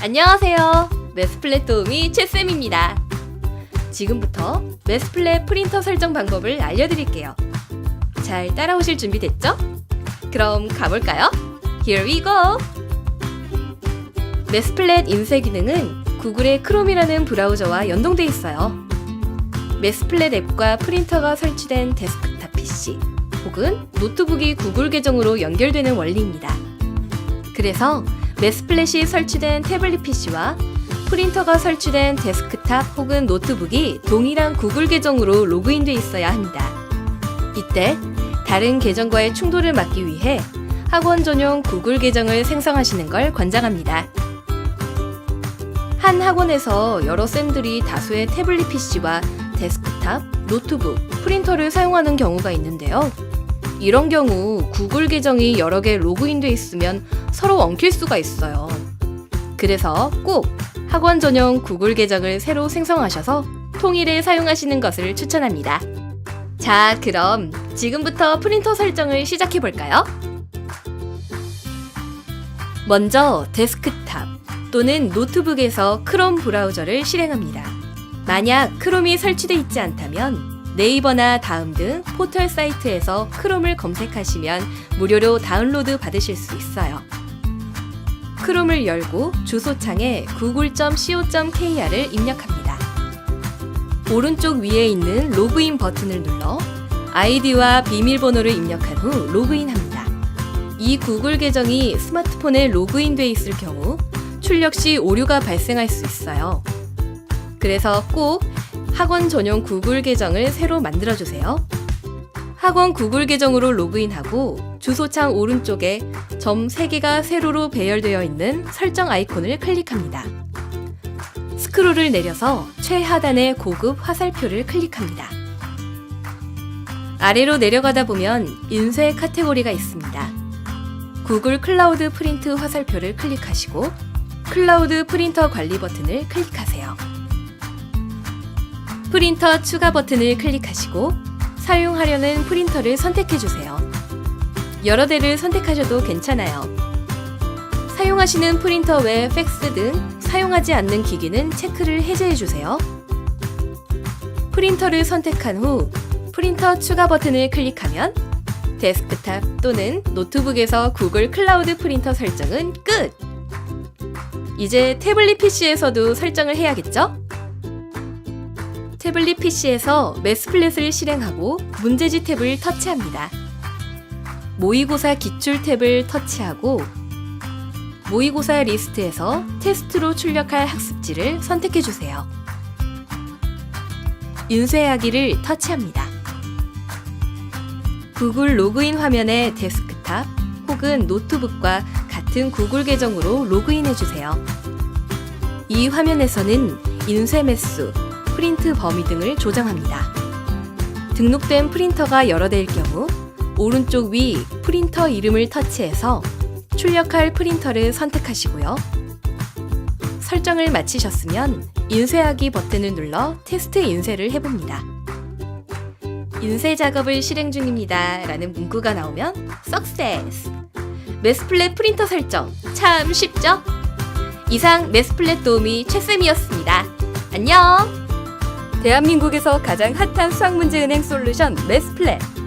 안녕하세요. 메스플랫 도우미 최쌤입니다. 지금부터 메스플랫 프린터 설정 방법을 알려드릴게요. 잘 따라오실 준비 됐죠? 그럼 가볼까요? Here we go! 메스플랫 인쇄 기능은 구글의 크롬이라는 브라우저와 연동돼 있어요. 메스플랫 앱과 프린터가 설치된 데스크탑 PC 혹은 노트북이 구글 계정으로 연결되는 원리입니다. 그래서 메스플랫이 설치된 태블릿 PC와 프린터가 설치된 데스크탑 혹은 노트북이 동일한 구글 계정으로 로그인돼 있어야 합니다. 이때 다른 계정과의 충돌을 막기 위해 학원 전용 구글 계정을 생성하시는 걸 권장합니다. 한 학원에서 여러 쌤들이 다수의 태블릿 PC와 데스크탑, 노트북, 프린터를 사용하는 경우가 있는데요. 이런 경우 구글 계정이 여러 개 로그인돼 있으면 서로 엉킬 수가 있어요. 그래서 꼭 학원 전용 구글 계정을 새로 생성하셔서 통일해 사용하시는 것을 추천합니다. 자, 그럼 지금부터 프린터 설정을 시작해 볼까요? 먼저 데스크탑 또는 노트북에서 크롬 브라우저를 실행합니다. 만약 크롬이 설치되어 있지 않다면 네이버나 다음 등 포털 사이트에서 크롬을 검색하시면 무료로 다운로드 받으실 수 있어요. 크롬을 열고 주소창에 google.co.kr을 입력합니다. 오른쪽 위에 있는 로그인 버튼을 눌러 아이디와 비밀번호를 입력한 후 로그인합니다. 이 구글 계정이 스마트폰에 로그인돼 있을 경우 출력 시 오류가 발생할 수 있어요. 그래서 꼭 학원 전용 구글 계정을 새로 만들어 주세요. 학원 구글 계정으로 로그인하고 주소창 오른쪽에 점 3개가 세로로 배열되어 있는 설정 아이콘을 클릭합니다. 스크롤을 내려서 최하단의 고급 화살표를 클릭합니다. 아래로 내려가다 보면 인쇄 카테고리가 있습니다. 구글 클라우드 프린트 화살표를 클릭하시고 클라우드 프린터 관리 버튼을 클릭하세요. 프린터 추가 버튼을 클릭하시고 사용하려는 프린터를 선택해 주세요. 여러 대를 선택하셔도 괜찮아요. 사용하시는 프린터 외 팩스 등 사용하지 않는 기기는 체크를 해제해 주세요. 프린터를 선택한 후 프린터 추가 버튼을 클릭하면 데스크탑 또는 노트북에서 구글 클라우드 프린터 설정은 끝! 이제 태블릿 PC에서도 설정을 해야겠죠? 태블릿 PC에서 매스플랫을 실행하고 문제지 탭을 터치합니다. 모의고사 기출 탭을 터치하고 모의고사 리스트에서 테스트로 출력할 학습지를 선택해 주세요. 인쇄하기를 터치합니다. 구글 로그인 화면에 데스크탑 혹은 노트북과 같은 구글 계정으로 로그인해 주세요. 이 화면에서는 인쇄 매수, 프린트 범위 등을 조정합니다. 등록된 프린터가 여러 대일 경우 오른쪽 위 프린터 이름을 터치해서 출력할 프린터를 선택하시고요. 설정을 마치셨으면 인쇄하기 버튼을 눌러 테스트 인쇄를 해봅니다. 인쇄 작업을 실행 중입니다. 라는 문구가 나오면 석세스! 메스플랫 프린터 설정 참 쉽죠? 이상 메스플랫 도우미 최쌤이었습니다. 안녕! 대한민국에서 가장 핫한 수학 문제 은행 솔루션 메스플랫